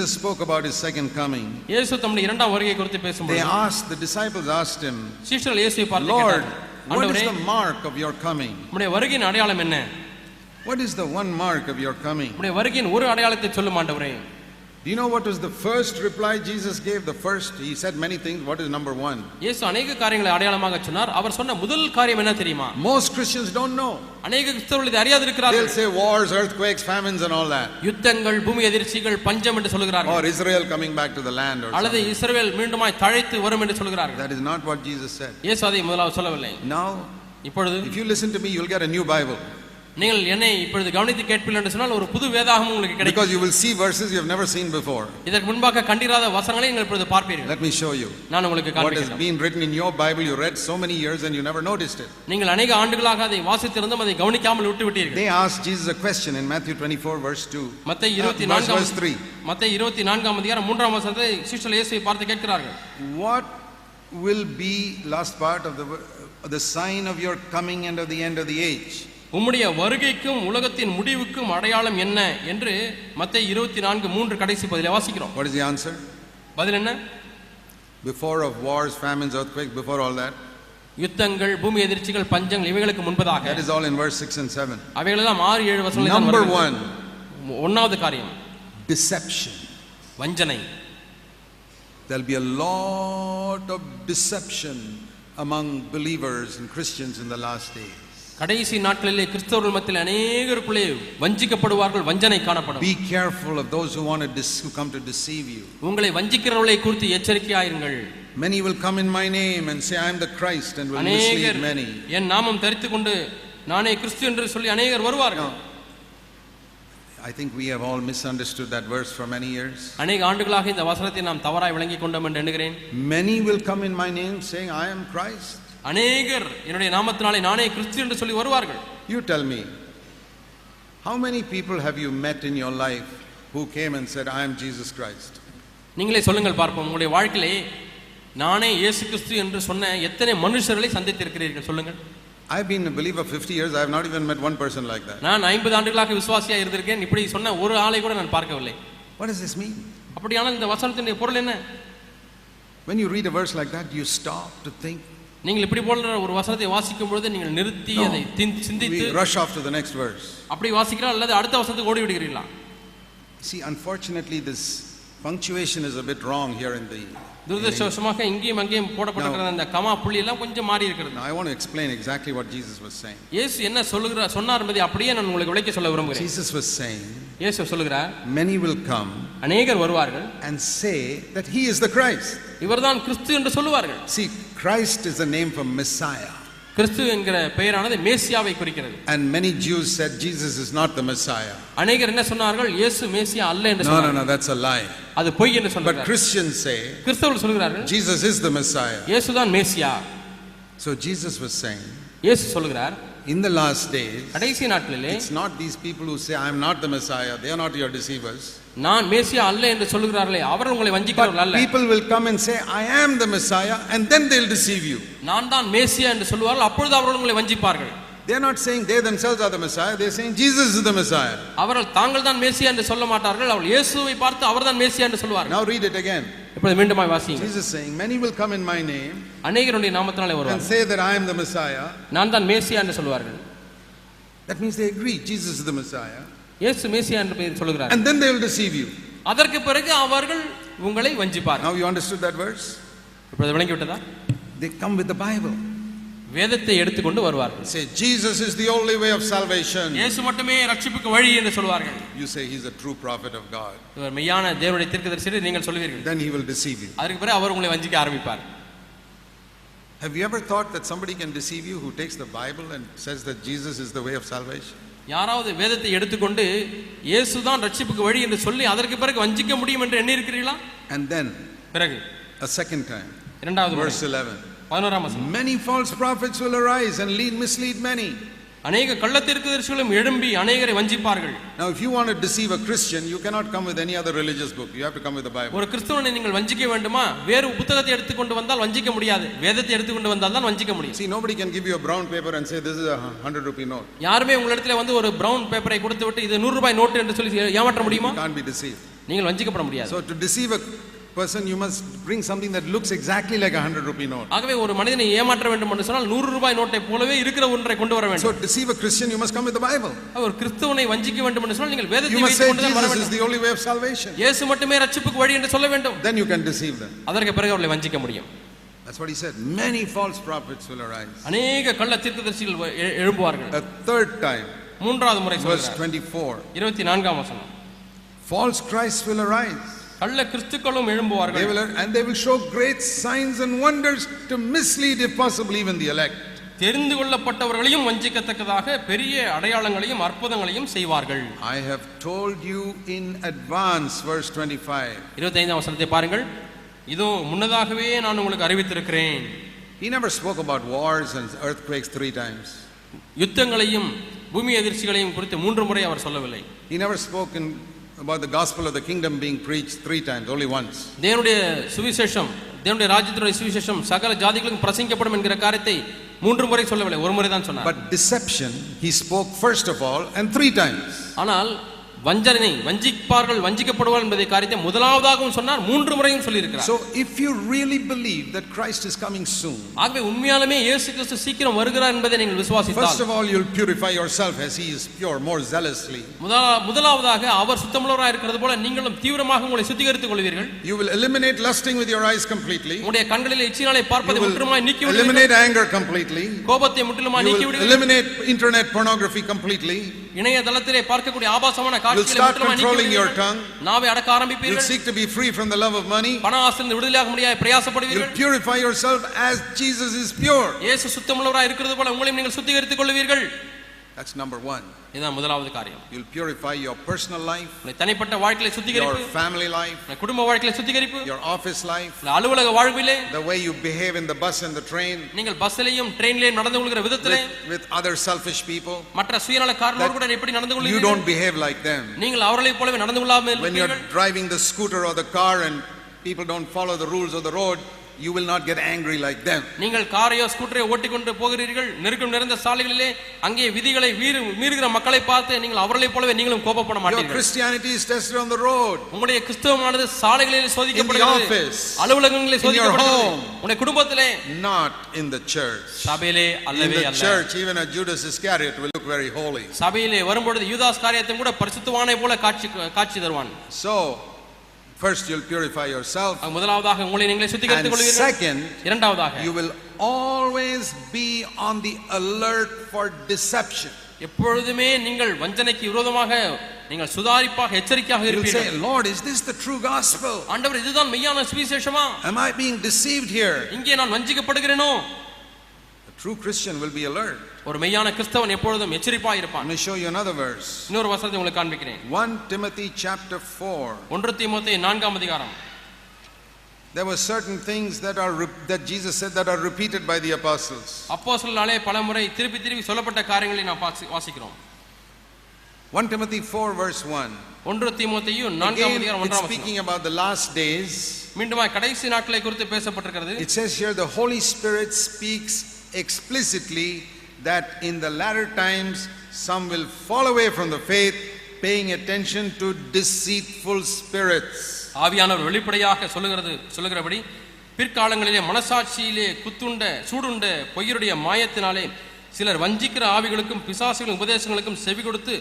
Jesus spoke about his second coming, இயேசு தம்முடைய இரண்டாம் வருகை குறித்து they பேசும்போது asked, the disciples asked him, சீஷர்கள் இயேசுவை பார்த்து Lord, கேட்டார்கள், what is ஆண்டவரே the mark of your coming? உம்முடைய வருகையின் அடையாளம் என்ன What is the one mark of your coming? உம்முடைய வருகையின் ஒரு அடையாளத்தை சொல்லும் ஆண்டவரே Do you know what was the first reply Jesus gave? The first, he said many things. What is number one? இயேசு அநேக காரியங்களை அடையாளமாக சொன்னார் அவர் சொன்ன முதல் காரியம் என்ன தெரியுமா Most Christians don't know. அநேக கிறிஸ்தவர்கள் இதை அறியாது இருக்கிறார்கள் They'll say wars, earthquakes, famines, and all that. யுத்தங்கள் பூமி எதிர்ச்சிகள் பஞ்சம் என்று சொல்கிறார்கள் Or Israel coming back to the land or அல்லது something. இஸ்ரவேல் மீண்டுமாய் தழைத்து வரும் என்று சொல்கிறார்கள் That is not what Jesus said. இயேசு அதை முதலாவது சொல்லவில்லை Now, இப்பொழுது if you listen to me, you'll get a new Bible. நீங்கள் என்னை இப்பொழுது கவனித்து கேட்பீர்கள் என்று சொன்னால் ஒரு புது வேதாகமும் உங்களுக்கு கிடைக்கும் Because you will see verses you have never seen before. இதற்கு முன்பாக கண்டிராத வசனங்களை நீங்கள் இப்பொழுது பார்ப்பீர்கள் Let me show you. நான் உங்களுக்கு What has காண்பிக்கிறேன் been written in your Bible, you read so many years and you never noticed it. நீங்கள் அநேக ஆண்டுகளாக அதை வாசித்திருந்தும் அதை கவனிக்காமல் விட்டு விட்டீர்கள் They asked Jesus a question in Matthew 24, verse 2. மத்த இருபத்தி Uh, verse, நான்காம் verse 3. மத்த இருபத்தி நான்காம் அதிகாரம் மூன்றாம் வசனத்தை சீஷல் இயேசுவை பார்த்து கேட்கிறார்கள் What will be, last part of the, the sign of your coming and of the end of the age? உம்முடைய வருகைக்கும் உலகத்தின் முடிவுக்கும் அடையாளம் என்ன என்று மத்த இருபத்தி நான்கு மூன்று கடைசி பதிலை வாசிக்கிறோம் What is the answer? பதில் என்ன Before of wars, famines, earthquakes, before all that. யுத்தங்கள் பூமி எதிர்ச்சிகள் பஞ்சங்கள் இவைகளுக்கு முன்பதாக That is all in verse 6 and 7. அவைகளெல்லாம் ஆறு ஏழு வசனங்கள் தான் Number வருகிறது. one, ஒன்னாவது காரியம் deception. வஞ்சனை There'll be a lot of deception among believers and Christians in the last days. கடைசி நாட்களிலே கிறிஸ்தவர்கள் மத்தியில் அநேகருக்குள்ளே வஞ்சிக்கப்படுவார்கள் வஞ்சனை காணப்படும் Be careful of those who want to dis- who come to deceive you. உங்களை வஞ்சிக்கிறவர்களை குறித்து எச்சரிக்கையாயிருங்கள் Many will come in my name and say, I am the Christ, and will mislead many. என் நாமம் தரித்து கொண்டு நானே கிறிஸ்து என்று சொல்லி அநேகர் வருவார்கள் I think we have all misunderstood that verse for many years. அநேக ஆண்டுகளாக இந்த வசனத்தை நாம் தவறாய் விளங்கிக் கொண்டோம் என்று எண்ணுகிறேன் Many will come in my name saying, I am Christ. அநேகர் என்னுடைய நாமத்தினாலே நானே கிறிஸ்து என்று சொல்லி வருவார்கள் You tell me, how many people have you met in your life who came and said, I am Jesus Christ? நீங்களே சொல்லுங்கள் பார்ப்போம் உங்களுடைய வாழ்க்கையிலே நானே இயேசு கிறிஸ்து என்று சொன்ன எத்தனை மனுஷர்களை சந்தித்திருக்கிறீர்கள் சொல்லுங்கள் I've been a believer 50 years, I have not even met one person like that. நான் ஐம்பது ஆண்டுகளாக விசுவாசியா இருந்திருக்கேன் இப்படி சொன்ன ஒரு ஆளை கூட நான் பார்க்கவில்லை What does this mean? அப்படியானால் இந்த வசனத்தினுடைய பொருள் என்ன When you read a verse like that, you stop to think. நீங்கள் இப்படி போன்ற ஒரு வசனத்தை வாசிக்கும் பொழுது நீங்கள் நிறுத்தி. அதை சிந்தித்து rush to the next verse. அப்படி வாசிக்கிறா அல்லது அடுத்த வசனத்துக்கு ஓடி விடுகிறீர்களா See, unfortunately, this punctuation is a bit wrong here in the. துரதிருஷ்டவசமாக இங்கேயும் அங்கேயும் போடப்பட்டிருக்கிற அந்த கமா புள்ளி எல்லாம் கொஞ்சம் மாறி இருக்கிறது want to explain exactly what Jesus was saying. இயேசு என்ன சொல்லுகிற சொன்னார் என்பதை அப்படியே நான் உங்களுக்கு விளக்க சொல்ல விரும்புகிறேன் Jesus was saying, இயேசு சொல்லுகிறார் Many will come அநேகர் வருவார்கள் and say that he is the Christ. இவர்தான் கிறிஸ்து என்று சொல்லுவார்கள் See, Christ is the name for Messiah. கிறிஸ்து என்கிற பெயரானது மேசியாவை குறிக்கிறது And many Jews said Jesus is not the Messiah. அநேகர் என்ன சொன்னார்கள் இயேசு மேசியா அல்ல என்று No, no, சொன்னார்கள் no, that's a lie. அது பொய் என்று But சொன்னார்கள் Christians say கிறிஸ்தவர்கள் சொல்கிறார்கள் Jesus is the Messiah. இயேசுதான் மேசியா So Jesus was saying, இயேசு சொல்கிறார் in the last days, கடைசி நாட்களிலே it's not these people who say, I'm not the Messiah, they are not your deceivers. நான் மேசியா அல்ல என்று சொல்லுகிறார்களே அவர் உங்களை வஞ்சிக்கிறவர்கள் அல்ல People will come and say, I am the Messiah, and then they'll deceive you. நான் தான் மேசியா என்று சொல்லுவார்கள் அப்பொழுது அவர்கள் உங்களை வஞ்சிப்பார்கள் They're not saying they themselves are the Messiah, they're saying Jesus is the Messiah. அவர்கள் தாங்கள் தான் மேசியா என்று சொல்ல மாட்டார்கள் அவர்கள் இயேசுவை பார்த்து அவர்தான் மேசியா என்று சொல்வார்கள் Now read it again. இப்பொழுது மீண்டுமாய் வாசிங்க Jesus saying, Many will come in my name அநேகருடைய நாமத்தினாலே and வருவார்கள் say that I am the Messiah. நான் தான் மேசியா என்று சொல்வார்கள் That means they agree Jesus is the Messiah. இயேசு மேசியா என்று பெயர் சொல்லுகிறார் And then they will deceive you. அதற்கு பிறகு அவர்கள் உங்களை வஞ்சிப்பார்கள் Now you understood that verse? இப்பொழுது விளங்கி விட்டதா They come with the Bible. வேதத்தை எடுத்துக்கொண்டு வருவார்கள் Say, Jesus is the only way of salvation. இயேசு மட்டுமே ரட்சிப்புக்கு வழி என்று சொல்வார்கள் You say he's a true prophet of God. இவர் மெய்யான தேவனுடைய தீர்க்கதரிசி என்று நீங்கள் சொல்லுவீர்கள் Then he will deceive you. அதற்கு பிறகு அவர் உங்களை வஞ்சிக்க ஆரம்பிப்பார் Have you ever thought that somebody can deceive you who takes the Bible and says that Jesus is the way of salvation? யாராவது வேதத்தை எடுத்துக்கொண்டு இயேசுதான் ரட்சிப்புக்கு வழி என்று சொல்லி அதற்கு பிறகு வஞ்சிக்க முடியும் என்று எண்ணி இருக்கிறீர்களா And then, பிறகு a second time, இரண்டாவது verse 11. பதினோராம் வசனம் Many false prophets will arise and lead, mislead many. அநேக கள்ளத்தீர்க்கதரிசிகளும் எழும்பி அநேகரை வஞ்சிப்பார்கள் Now, if you want to deceive a Christian, you cannot come with any other religious book. You have to come with the Bible. ஒரு கிறிஸ்தவனை நீங்கள் வஞ்சிக்க வேண்டுமா வேறு புத்தகத்தை எடுத்துக்கொண்டு வந்தால் வஞ்சிக்க முடியாது வேதத்தை எடுத்துக்கொண்டு வந்தால் தான் வஞ்சிக்க முடியும் See, nobody can give you a brown paper and say, This is a hundred rupee note. யாருமே உங்களிடத்துல வந்து ஒரு பிரவுன் பேப்பரை கொடுத்து விட்டு இது நூறு ரூபாய் நோட்டு என்று சொல்லி ஏமாற்ற முடியுமா can't be deceived. நீங்கள் வஞ்சிக்கப்பட முடியாது So to deceive a person, you must bring something that looks exactly like a hundred rupee note. ஆகவே ஒரு மனிதனை ஏமாற்ற வேண்டும் என்று சொன்னால் நூறு ரூபாய் நோட்டை போலவே இருக்கிற ஒன்றை கொண்டு வர வேண்டும் So to deceive a Christian, you must come with the Bible. ஒரு கிறிஸ்தவனை வஞ்சிக்க வேண்டும் என்று சொன்னால் நீங்கள் You வேதத்தை must வைத்துக் say கொண்டு தான் வர Jesus is வேண்டும் the only way of salvation. இயேசு மட்டுமே ரட்சிப்புக்கு வழி என்று சொல்ல வேண்டும் Then you can deceive them. அதற்கு பிறகு அவர்களை வஞ்சிக்க முடியும் That's what he said. Many false prophets will arise. அநேக கள்ள தீர்க்கதரிசிகள் வ- எ- எழும்புவார்கள் A third time, மூன்றாவது முறை verse சொல்கிறார் 24. இருபத்தி நான்காம் வசனம் False Christs will arise. கள்ள கிறிஸ்துக்களும் They எழும்புவார்கள் will, and they will show great signs and wonders to mislead, if possible, even the elect. தெரிந்து கொள்ளப்பட்டவர்களையும் வஞ்சிக்கத்தக்கதாக பெரிய அடையாளங்களையும் அற்புதங்களையும் செய்வார்கள் I have told you in advance, verse 25. இருபத்தைந்தாம் வசனத்தை பாருங்கள் இதோ முன்னதாகவே நான் உங்களுக்கு அறிவித்திருக்கிறேன் He never spoke about wars and earthquakes three times. யுத்தங்களையும் பூமி எதிர்ச்சிகளையும் குறித்து மூன்று முறை அவர் சொல்லவில்லை He never spoke in, about the gospel of the kingdom being preached three times, only once. தேவனுடைய சுவிசேஷம் தேவனுடைய ராஜ்யத்தினுடைய சுவிசேஷம் சகல ஜாதிகளுக்கும் பிரசங்கிக்கப்படும் என்கிற காரியத்தை மூன்று முறை சொல்லவில்லை ஒரு முறை தான் சொன்னார் But deception, he spoke first of all and three times. ஆனால் வஞ்சனை வஞ்சிப்பார்கள் வஞ்சிக்கப்படுவார் என்பதை காரியத்தை முதலாவதாகவும் சொன்னார் மூன்று முறையும் சொல்லியிருக்கிறார் So if you really believe that Christ is coming soon, ஆகவே உண்மையாலுமே இயேசு கிறிஸ்து சீக்கிரம் வருகிறார் என்பதை நீங்கள் first விசுவாசித்தால் of all, you'll purify yourself as he is pure, more zealously. முதலா முதலாவதாக அவர் சுத்தமுள்ளவராக இருக்கிறது போல நீங்களும் தீவிரமாக உங்களை சுத்திகரித்துக் கொள்வீர்கள் You will eliminate lusting with your eyes completely. உங்களுடைய கண்களில் இச்சினாலை பார்ப்பதை முற்றிலுமாய் நீக்கி விடுவீர்கள் eliminate anger completely. கோபத்தை முற்றிலுமாய் நீக்கி விடுவீர்கள் eliminate internet pornography completely. இணையதளத்திலே பார்க்கக்கூடிய ஆபாசமான You'll காட்சிகளை tongue. நாவை அடக்க You'll ஆரம்பிப்பீர்கள் seek to be free from the love of money. பண ஆசிலிருந்து விடுதலையாக முடியாது You'll பிரயாசப்படுவீர்கள் purify yourself as Jesus is pure. இயேசு சுத்தமுள்ளவராக இருக்கிறது போல உங்களையும் நீங்கள் சுத்திகரித்துக் கொள்வீர்கள் That's number one. இதுதான் முதலாவது காரியம் You'll purify your personal life, உங்களுடைய தனிப்பட்ட வாழ்க்கையில your சுத்திகரிப்பு family life, உங்களுடைய குடும்ப வாழ்க்கையில சுத்திகரிப்பு your office life, உங்களுடைய அலுவலக வாழ்விலே the way you behave in the bus and the train நீங்கள் பஸ்ஸிலையும் ட்ரெயின்லயும் நடந்து கொள்கிற விதத்திலே with, with other selfish people. மற்ற சுயநலக்காரர்களோடு கூட எப்படி நடந்து You கொள்கிறீர்கள் don't behave like them. நீங்கள் அவர்களைப் போலவே நடந்து கொள்ளாமல் When you're இருப்பீர்கள் driving the scooter or the car and people don't follow the rules of the road, you will not get angry like them. நீங்கள் காரையோ ஸ்கூட்டரையோ ஓட்டிக்கொண்டு போகிறீர்கள் நெருக்கம் நிறைந்த சாலைகளிலே அங்கே விதிகளை மீறு மீறுகிற மக்களை பார்த்து நீங்கள் அவர்களைப் போலவே நீங்களும் கோபப்பட Your மாட்டீர்கள் Christianity is tested on the road. உங்களுடைய கிறிஸ்தவமானது சாலைகளில் சோதிக்கப்படுகிறது office, அலுவலகங்களில் in your சோதிக்கப்படுகிறது home. உங்களுடைய குடும்பத்திலே Not in the church. சபையிலே In அல்லவே the அல்ல church, even a Judas Iscariot will look very holy. சபையிலே வரும்பொழுது யூதாஸ் காரியத்தையும் கூட பரிசுத்தவானை போல காட்சி காட்சி தருவான் So, first you'll purify yourself. ஆக, முதலாவதாக உங்களை நீங்களே And சுத்திகரித்துக் கொள்வீர்கள் second, இரண்டாவதாக you will always be on the alert for deception. எப்பொழுதுமே நீங்கள் வஞ்சனைக்கு விரோதமாக நீங்கள் சுதாரிப்பாக எச்சரிக்கையாக You'll say, இருப்பீர்கள் Lord, is this the true gospel? ஆண்டவர் இதுதான் மெய்யான சுவிசேஷமா Am I being deceived here? இங்கே நான் வஞ்சிக்கப்படுகிறேனோ A true Christian will be alert. ஒரு மெய்யான கிறிஸ்தவன் எப்பொழுதும் எச்சரிப்பாக Let இருப்பான் me show you another verse. இன்னொரு வசனத்தை உங்களுக்கு காண்பிக்கிறேன் 1 Timothy chapter 4. ஒன்று தீமோத்தேயு நான்காம் அதிகாரம் There were certain things that are re- that Jesus said that are repeated by the apostles. அப்போஸ்தலனாலே பல முறை திருப்பி திருப்பி சொல்லப்பட்ட காரியங்களை நாம் வாசி- வாசிக்கிறோம் 1 Timothy 4 verse 1. ஒன்று தீமோத்தேயு நான்காம் Again, அதிகாரம் it's ஒன்றாம் வசனம் speaking about the last days. மீண்டுமா கடைசி நாட்களை குறித்து பேசப்பட்டிருக்கிறது It says here the Holy Spirit speaks explicitly that in the latter times some will fall away from the faith, paying attention to deceitful spirits. ஆவியானவர் வெளிப்படையாக சொல்லுகிறது சொல்லுகிறபடி பிற்காலங்களிலே மனசாட்சியிலே குத்துண்ட சூடுண்ட பொய்யருடைய மாயத்தினாலே சிலர் வஞ்சிக்கிற ஆவிகளுக்கும் பிசாசுகளின் உபதேசங்களுக்கும் செவி கொடுத்து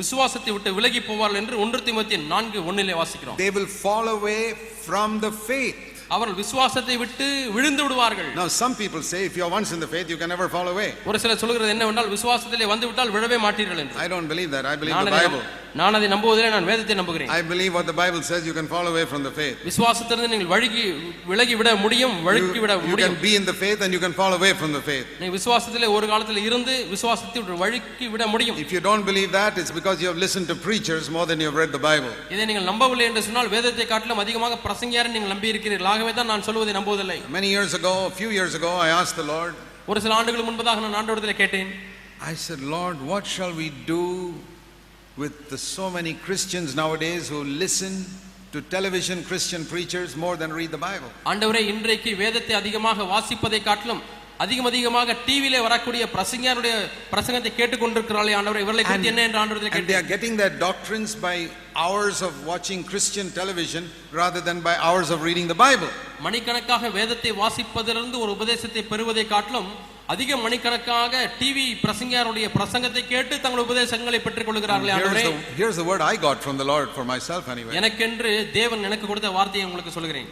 விசுவாசத்தை விட்டு விலகி போவார்கள் என்று ஒன்று தீமோத்தேயு நான்கு ஒன்னிலே வாசிக்கிறோம் They will fall away from the faith. அவர்கள் விசுவாசத்தை விட்டு விழுந்து விடுவார்கள் Now, some people say if you're once in the faith, you can never fall away. ஒரு சிலர் சொல்கிறது என்னவென்றால் விசுவாசத்திலே வந்து விட்டால் விழவே மாட்டீர்கள் என்று I don't believe that. I believe நான் the அதை Bible. நம்ப- நான் அதை நம்புவதிலே நான் வேதத்தை நம்புகிறேன் I believe what the Bible says, you can fall away from the faith. விசுவாசத்திலிருந்து நீங்கள் வழுகி விலகி விட முடியும் You, வழுக்கி விட you முடியும் can be in the faith and you can fall away from the faith. நீ விசுவாசத்திலே ஒரு காலத்தில் இருந்து விசுவாசத்தை விட்டு வழுக்கி விட முடியும் If you don't believe that, it's because you have listened to preachers more than you have read the Bible. இதை நீங்கள் நம்பவில்லை என்று சொன்னால் வேதத்தை காட்டிலும் அதிகமாக பிரசங்கியாரை நீங்கள் நம்பி இருக்கிறீர்கள் ஆகவே தான் நான் சொல்வதை நம்புவதில்லை Many years ago, a few years ago, I asked the Lord, ஒரு சில ஆண்டுகள் முன்பதாக நான் ஆண்டவரத்தில் கேட்டேன் I said, Lord, what shall we do with the so many Christians nowadays who listen to television Christian preachers more than read the Bible? ஆண்டவரே இன்றைக்கு வேதத்தை அதிகமாக வாசிப்பதை காட்டிலும் அதிகம் அதிகமாக டிவியிலே வரக்கூடிய பிரசங்கியாருடைய பிரசங்கத்தை கேட்டுக்கொண்டிருக்கிறாளே ஆண்டவரே இவர்களை குறித்து என்ன என்று And கேட்டு they are getting their doctrines by hours of watching Christian television rather than by hours of reading the Bible. மணிக்கணக்காக வேதத்தை வாசிப்பதிலிருந்து ஒரு உபதேசத்தை பெறுவதை காட்டிலும் அதிக மணிக்கணக்காக டிவி பிரசங்கியாருடைய பிரசங்கத்தை கேட்டு தங்கள் உபதேசங்களை பெற்றுக் கொள்கிறார்களே ஆண்டவரே the, here's the word I got from the Lord for myself anyway. எனக்கென்று தேவன் எனக்கு கொடுத்த வார்த்தையை உங்களுக்கு சொல்கிறேன்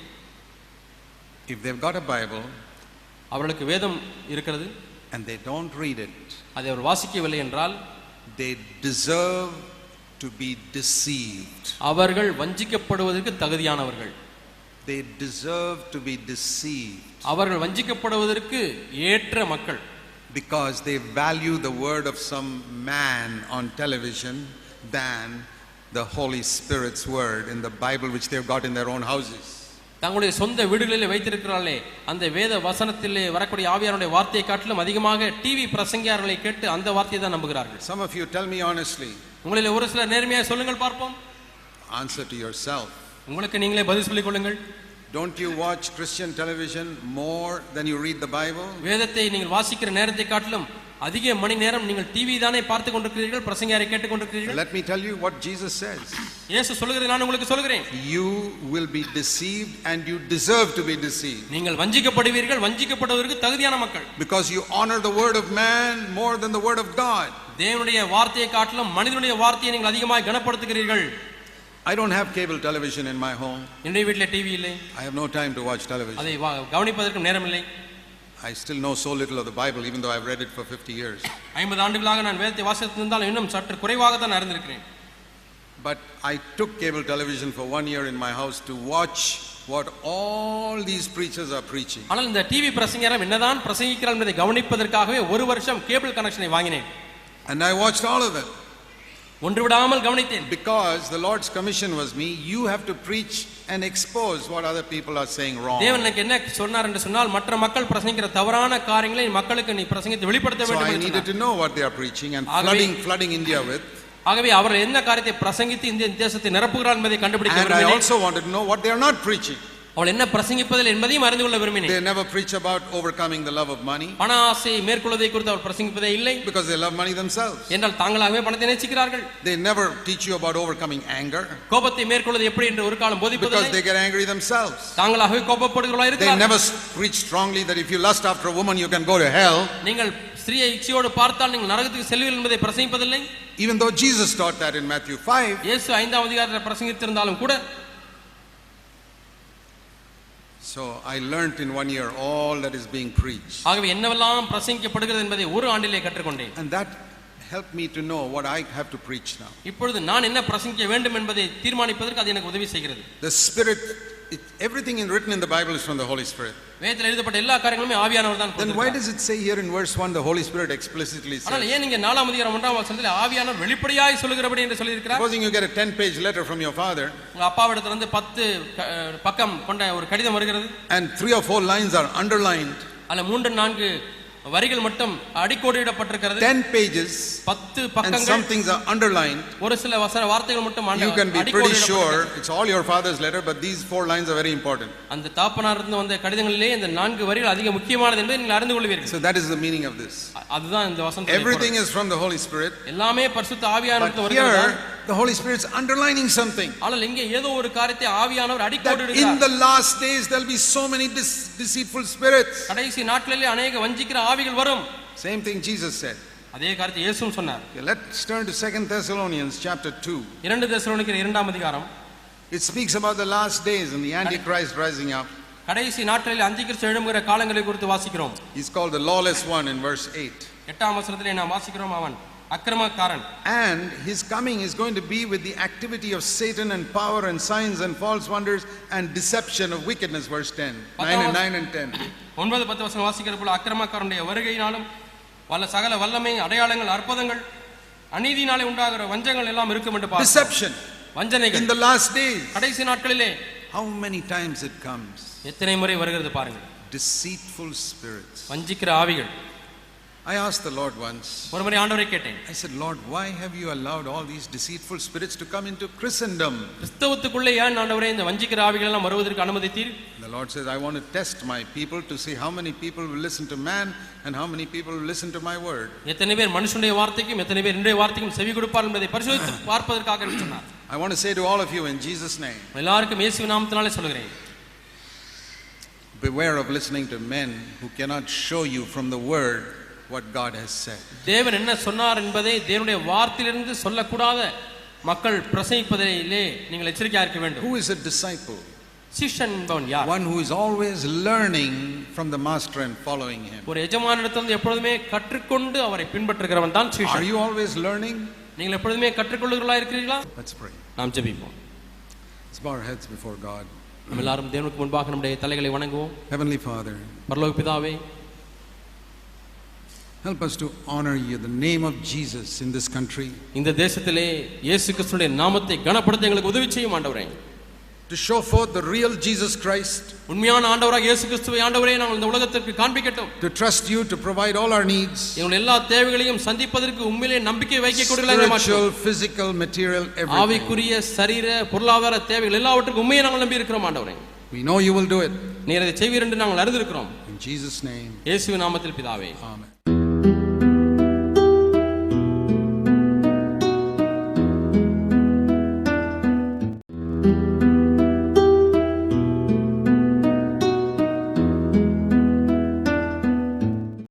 If they've got a Bible அவர்களுக்கு வேதம் இருக்கிறது and they don't read it, அதை அவர் வாசிக்கவில்லை என்றால் they deserve to be deceived. அவர்கள் வஞ்சிக்கப்படுவதற்கு தகுதியானவர்கள் They deserve to be deceived அவர்கள் வஞ்சிக்கப்படுவதற்கு ஏற்ற மக்கள் because they value the word of some man on television than the Holy Spirit's word in the Bible which they've got in their own houses. தங்களுடைய சொந்த வீடுகளிலே வைத்திருக்கிறார்களே அந்த வேத வசனத்திலே வரக்கூடிய ஆவியாருடைய வார்த்தையை காட்டிலும் அதிகமாக டிவி பிரசங்கியார்களை கேட்டு அந்த வார்த்தையை தான் நம்புகிறார்கள் Some of you tell me honestly, உங்களில் ஒரு சிலர் நேர்மையாக சொல்லுங்கள் பார்ப்போம் answer to yourself. உங்களுக்கு நீங்களே பதில் சொல்லிக் கொள்ளுங்கள் Don't you watch Christian television more than you read the Bible? வேதத்தை நீங்கள் வாசிக்கிற நேரத்தை காட்டிலும் அதிக மணி நேரம் நீங்கள் டிவி தானே பார்த்து கொண்டிருக்கிறீர்கள் பிரசங்கியாரை கேட்டுக் கொண்டிருக்கிறீர்கள் Let me tell you what Jesus says. இயேசு சொல்லுகிறது நான் உங்களுக்கு சொல்கிறேன் You will be deceived and you deserve to be deceived நீங்கள் வஞ்சிக்கப்படுவீர்கள் வஞ்சிக்கப்படுவதற்கு தகுதியான மக்கள் because you honor the word of man more than the word of God. தேவனுடைய வார்த்தையை காட்டிலும் மனிதனுடைய வார்த்தையை நீங்கள் அதிகமாக கனப்படுத்துகிறீர்கள் I don't have cable television in my home. என்னுடைய வீட்டில் டிவி இல்லை I have no time to watch television. அதை கவனிப்பதற்கும் still know so little of the Bible even though I've read it for 50 years. ஐம்பது ஆண்டுகளாக நான் வேதத்தை வாசித்திருந்தாலும் இன்னும் சற்று குறைவாக தான் அறிந்திருக்கிறேன் But I took cable television for one year in my house to watch what all these preachers are preaching. ஆனால் இந்த டிவி பிரசங்கரம் என்னதான் பிரசங்கிக்கிறார் என்பதை கவனிப்பதற்காகவே ஒரு வருஷம் கேபிள் கனெக்ஷனை வாங்கினேன் And I watched all of them. ஒன்று விடாமல் கவனித்தேன் Because the Lord's commission was me, you have to preach and expose what other people are saying wrong. தேவன் எனக்கு என்ன சொன்னார் என்று சொன்னால் மற்ற மக்கள் பிரசங்கிக்கிற தவறான காரியங்களை மக்களுக்கு நீ பிரசங்கித்து வெளிப்படுத்த So வேண்டும் I என்று needed to know what they are preaching and flooding, flooding India with. ஆகவே அவர் என்ன காரியத்தை பிரசங்கித்து இந்த தேசத்தை நிரப்புகிறார் என்பதை கண்டுபிடிக்க And I also wanted to know what they are not preaching. அவள் என்ன பிரசங்கிப்பதில் என்பதையும் அறிந்து கொள்ள விரும்பினேன் They never preach about overcoming the love of money பண ஆசையை மேற்கொள்வதை குறித்து அவர் பிரசங்கிப்பதே இல்லை because they love money themselves. என்றால் தாங்களாகவே பணத்தை நேசிக்கிறார்கள் They never teach you about overcoming anger கோபத்தை மேற்கொள்வது எப்படி என்று ஒரு காலம் because போதிப்பதில்லை they get angry themselves. தாங்களாகவே கோபப்படுகிறவர்களா They இருக்கிறார்கள் never s- preach strongly that if you lust after a woman, you can go to hell. நீங்கள் ஸ்திரியை இச்சையோடு பார்த்தால் நீங்கள் நரகத்துக்கு செல்வீர்கள் என்பதை பிரசங்கிப்பதில்லை Even though Jesus taught that in Matthew 5, இயேசு ஐந்தாம் அதிகாரத்தில் பிரசங்கித்திருந்தாலும் கூட so I learnt in one year all that is being preached. ஆகவே என்னவெல்லாம் பிரசங்கிக்கப்படுகிறது என்பதை ஒரு ஆண்டிலே கற்றுக்கொண்டேன் And that helped me to know what I have to preach now. இப்பொழுது நான் என்ன பிரசங்கிக்க வேண்டும் என்பதை தீர்மானிப்பதற்கு அது எனக்கு உதவி செய்கிறது The Spirit, it, everything in, written in the Bible is from the Holy Spirit. வேதத்தில் எழுதப்பட்ட எல்லா காரியங்களுமே ஆவியானவர் தான் Then why does it say here in verse 1 the Holy Spirit explicitly ஆனால் says? ஏன் நீங்க நாலாம் அதிகாரம் ஒன்றாம் வசனத்தில் ஆவியானவர் வெளிப்படையாய் சொல்லுகிறபடி என்று சொல்லியிருக்கிறார் Supposing you get a 10 page letter from your father உங்க அப்பாவிடத்துல இருந்து பத்து க- பக்கம் கொண்ட ஒரு கடிதம் வருகிறது and three or four lines are underlined, அதுல மூன்று நான்கு வரிகள் மட்டும் அடிக்கோடிடப்பட்டிருக்கிறது 10 pages பத்து and பக்கங்கள் some things are underlined, ஒரு சில வசன வார்த்தைகள் மட்டும் அண்ட- you can be pretty அடிக்கோடிடப்பட்டிருக்கிறது. sure it's all your father's letter, but these four lines are very important. அந்த தாப்பனார் இருந்து வந்த கடிதங்களிலே இந்த நான்கு வரிகள் அதிக முக்கியமானது என்பதை நீங்கள் அறிந்து கொள்வீர்கள் So that is the meaning of this. அ- அதுதான் இந்த வசனம் Everything is from the Holy Spirit, எல்லாமே பரிசுத்த ஆவியானவர் but வருகிறது here the Holy Spirit's underlining something. ஆனால் இங்கே ஏதோ ஒரு காரியத்தை ஆவியானவர் That அடிக்கோடு in the last days there'll be so many dis- deceitful spirits. கடைசி நாட்களிலே அநேக வஞ்சிக்கிற ஆவிகள் வரும் Same thing Jesus said. அதே காரியத்தை இயேசுவும் சொன்னார் let's turn to Second Thessalonians chapter 2. இரண்டு தெசலோனிக்கர் இரண்டாம் அதிகாரம் It speaks about the last days and the Antichrist rising up. கடைசி நாட்களில் அந்திகிறிஸ்து எழும்புகிற காலங்களை குறித்து வாசிக்கிறோம் He's called the lawless one in verse 8. எட்டாம் வசனத்திலே நாம் வாசிக்கிறோம் அவன் அக்கிரமக்காரன் And his coming is going to be with the activity of Satan and power and signs and false wonders and deception of wickedness, verse 10. 9 and 9 and 10. ஒன்பது பத்து வசனம் வாசிக்கிற போல அக்கிரமக்காரனுடைய வருகையினாலும் வல்ல சகல வல்லமை அடையாளங்கள் அற்புதங்கள் அநீதியினாலே உண்டாகிற வஞ்சங்கள் எல்லாம் இருக்கும் என்று பார்க்கிறோம். Deception வஞ்சனைகள் in the last days. கடைசி நாட்களிலே How many times it comes? எத்தனை முறை வருகிறது பாருங்கள் Deceitful spirits. வஞ்சிக்கிற ஆவிகள் I asked the Lord once, ஒரு முறை ஆண்டவரை கேட்டேன் I said, Lord, why have you allowed all these deceitful spirits to come into Christendom? கிறிஸ்தவத்துக்குள்ளே ஏன் ஆண்டவரே இந்த வஞ்சிக்கிற ஆவிகள் எல்லாம் வருவதற்கு அனுமதித்தீர் The Lord says, I want to test my people to see how many people will listen to man and how many people will listen to my word. எத்தனை பேர் மனுஷனுடைய வார்த்தைக்கும் எத்தனை பேர் இன்றைய வார்த்தைக்கும் செவி கொடுப்பார் என்பதை பரிசோதித்து பார்ப்பதற்காக என்று சொன்னார் I want to say to all of you in Jesus' name, எல்லாருக்கும் இயேசு நாமத்தினாலே சொல்கிறேன் beware of listening to men who cannot show you from the word what God has said. தேவன் என்ன சொன்னார் என்பதை தேவனுடைய வார்த்தையிலிருந்து சொல்லக்கூடாத மக்கள் பிரசங்கிப்பதிலே நீங்கள் எச்சரிக்கையா இருக்க வேண்டும் Who is a disciple? சிஷ்யன் என்பவன் யார் One who is always learning from the master and following him. ஒரு எஜமானிடத்திலிருந்து எப்பொழுதுமே கற்றுக்கொண்டு அவரை பின்பற்றுகிறவன் தான் Are சிஷ்யன் you always learning? நீங்கள் எப்பொழுதுமே கற்றுக்கொள்ளுகிறவர்களா இருக்கிறீர்களா Let's pray. நாம் ஜெபிப்போம் Let's bow our heads before God. நம்ம எல்லாரும் தேவனுக்கு முன்பாக நம்முடைய தலைகளை வணங்குவோம் Heavenly Father, பரலோக பிதாவே help us to honor you, the name of Jesus in this country, இந்த தேசத்திலே இயேசு கிறிஸ்துடைய நாமத்தை கனப்படுத்த எங்களுக்கு உதவி செய்யும் ஆண்டவரே to show forth the real Jesus Christ, உண்மையான ஆண்டவராக இயேசு கிறிஸ்துவை ஆண்டவரே நாங்கள் இந்த உலகத்திற்கு காண்பிக்கட்டும் to trust you to provide all our needs எங்கள் எல்லா தேவைகளையும் சந்திப்பதற்கு உண்மையிலே நம்பிக்கை வைக்க கொடுக்கலாங்க spiritual, physical, material, everything. ஆவிக்குரிய சரீர பொருளாதார தேவைகள் எல்லாவற்றுக்கும் உண்மையை நாங்கள் நம்பி இருக்கிறோம் ஆண்டவரே We know you will do it. நீர் அதை செய்வீர் என்று நாங்கள் அறிந்திருக்கிறோம் In Jesus' name, இயேசுவின் நாமத்தில் பிதாவே Amen.